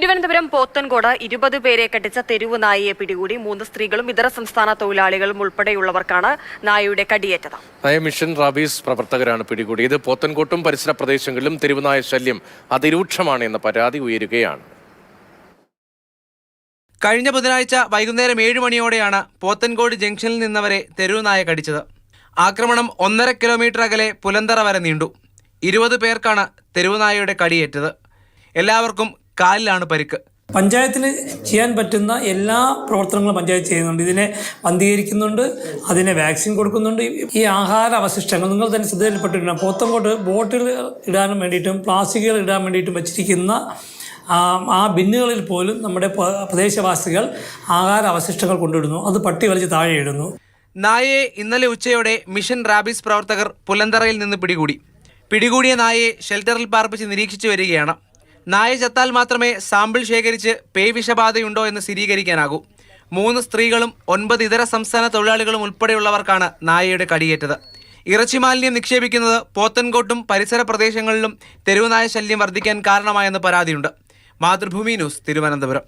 തിരുവനന്തപുരം പോത്തൻകോട് ഇരുപത് പേരെ കടിച്ച തെരുവ് നായയെ പിടികൂടി മൂന്ന് സ്ത്രീകളും ഇതര സംസ്ഥാന തൊഴിലാളികളും ഉൾപ്പെടെയുള്ളവർക്കാണ് നായയുടെ കടിയേറ്റത്. നയ മിഷൻ റാബീസ് പ്രവർത്തകരാണ് പിടികൂടിയത്. പോത്തൻകോട്ടും പരിസര പ്രദേശങ്ങളിലും തെരുവുനായ ശല്യം അതിരൂക്ഷമാണ് എന്ന പരാതി ഉയരുകയാണ്. കഴിഞ്ഞ ബുധനാഴ്ച വൈകുന്നേരം ഏഴ് മണിയോടെയാണ് പോത്തൻകോട് ജംഗ്ഷനിൽ നിന്നവരെ തെരുവുനായ കടിച്ചത്. ആക്രമണം ഒന്നര കിലോമീറ്റർ അകലെ പുലന്തറ വരെ നീണ്ടു. ഇരുപത് പേർക്കാണ് തെരുവുനായയുടെ കടിയേറ്റത്. എല്ലാവർക്കും കാലിലാണ് പരിക്ക്. പഞ്ചായത്തിന് ചെയ്യാൻ പറ്റുന്ന എല്ലാ പ്രവർത്തനങ്ങളും പഞ്ചായത്ത് ചെയ്യുന്നുണ്ട്. ഇതിനെ വന്ധീകരിക്കുന്നുണ്ട് അതിനെ വാക്സിൻ കൊടുക്കുന്നുണ്ട്. ഈ ആഹാര അവശിഷ്ടങ്ങൾ നിങ്ങൾ തന്നെ ശ്രദ്ധയിൽപ്പെട്ടിട്ടുണ്ട്. പോത്തങ്കോട്ട് ബോട്ടിൽ ഇടാനും വേണ്ടിയിട്ടും പ്ലാസ്റ്റിക്കുകൾ ഇടാൻ വേണ്ടിയിട്ടും വെച്ചിരിക്കുന്ന ആ, ആ ബിന്നുകളിൽ പോലും നമ്മുടെ പ്രദേശവാസികൾ ആഹാര അവശിഷ്ടങ്ങൾ കൊണ്ടിടുന്നു അത് പട്ടി വലിച്ച് താഴെ ഇടുന്നു. നായയെ ഇന്നലെ ഉച്ചയോടെ മിഷൻ റാബീസ് പ്രവർത്തകർ പുലന്തറയിൽ നിന്ന് പിടികൂടി. പിടികൂടിയ നായയെ ഷെൽട്ടറിൽ പാർപ്പിച്ച് നിരീക്ഷിച്ചു വരികയാണ്. നായ ചത്താൽ മാത്രമേ സാമ്പിൾ ശേഖരിച്ച് പേവിഷബാധയുണ്ടോ വിഷബാധയുണ്ടോ എന്ന് സ്ഥിരീകരിക്കാനാകൂ. മൂന്ന് സ്ത്രീകളും ഒൻപത് ഇതര സംസ്ഥാന തൊഴിലാളികളും ഉൾപ്പെടെയുള്ളവർക്കാണ് നായയുടെ കടിയേറ്റത്. ഇറച്ചി മാലിന്യം നിക്ഷേപിക്കുന്നത് പോത്തൻകോട്ടും പരിസര പ്രദേശങ്ങളിലും തെരുവുനായ ശല്യം വർദ്ധിക്കാൻ കാരണമായെന്ന് പരാതിയുണ്ട്. മാതൃഭൂമി ന്യൂസ് തിരുവനന്തപുരം.